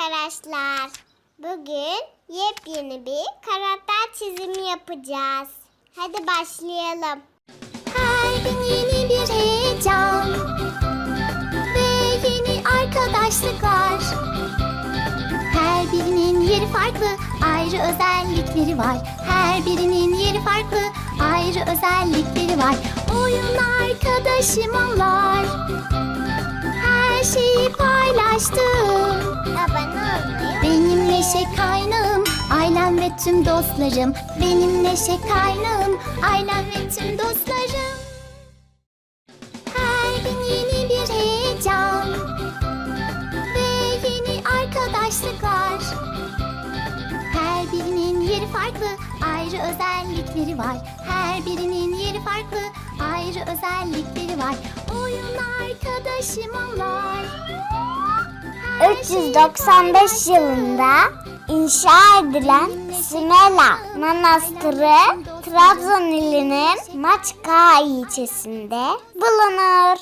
arkadaşlar. Bugün yepyeni bir karakter çizimi yapacağız. Hadi başlayalım. Her gün yeni bir heyecan ve yeni arkadaşlıklar. Her birinin yeri farklı, ayrı özellikleri var. Her birinin yeri farklı, ayrı özellikleri var. Oyun arkadaşım onlar. Her şeyi paylaştım. Neşe kaynağım, ailem ve tüm dostlarım. Benim neşe kaynağım, ailem ve tüm dostlarım. Her gün yeni bir heyecan ve yeni arkadaşlıklar. Her birinin yeri farklı, ayrı özellikleri var. Her birinin yeri farklı, ayrı özellikleri var. Oyun arkadaşım onlar. Her şeyi 395 yılında inşa edilen Simela Manastırı Trabzon ilinin Maçka ilçesinde bulunur.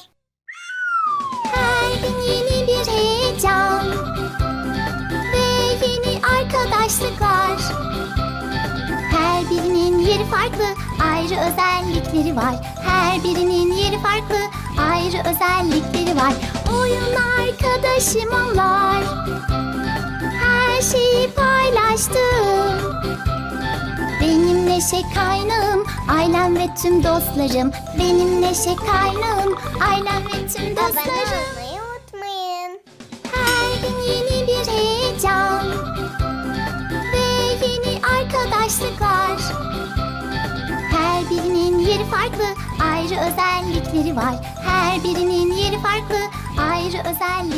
Her gün yeni bir heyecan ve yeni arkadaşlıklar. Her birinin yeri farklı, ayrı özellikleri var. Her birinin yeri farklı, ayrı özellikleri var. Oyun arkadaşım onlar. Her şeyi paylaştım. Benim neşe kaynağım, ailem ve tüm dostlarım. Benim neşe kaynağım, ailem ve tüm dostlarım. olmayı unutmayın. Her gün yeni bir heyecan ve yeni arkadaşlıklar. Her birinin yeri farklı, ayrı özellikleri var. Her birinin yeri farklı, ayrı özellikleri var.